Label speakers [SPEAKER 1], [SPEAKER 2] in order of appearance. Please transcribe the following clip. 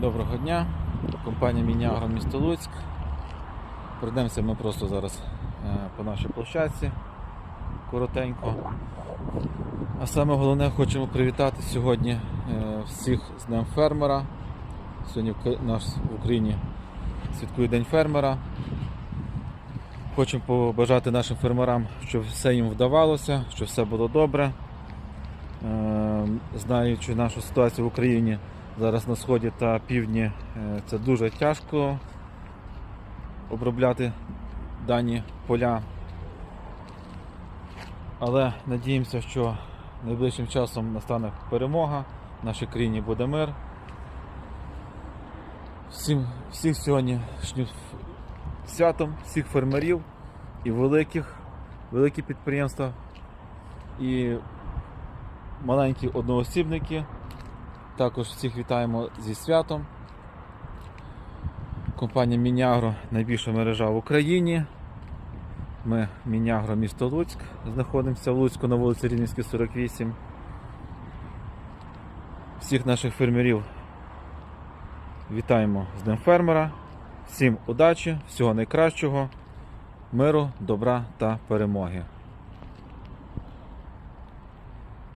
[SPEAKER 1] Доброго дня, компанія Мініагро місто Луцьк. Пройдемося ми просто зараз е, по нашій площадці коротенько. А саме головне хочемо привітати сьогодні е, всіх з Днем фермера. Сьогодні в наш в Україні святкує День фермера. Хочемо побажати нашим фермерам, щоб все їм вдавалося, щоб все було добре. Е, Знаючи нашу ситуацію в Україні зараз на сході та півдні, е, це дуже тяжко обробляти дані поля. Але надіємося, що найближчим часом настане перемога, в нашій країні буде мир. Всім, всіх сьогоднішнім святом, всіх фермерів і великих, великі підприємства, і маленькі одноосібники. Також всіх вітаємо зі святом. Компанія Мінягро найбільша мережа в Україні. Ми Мінягро місто Луцьк. Знаходимося в Луцьку на вулиці Рівненській, 48. Всіх наших фермерів вітаємо з Днем фермера. Всім удачі, всього найкращого, миру, добра та перемоги.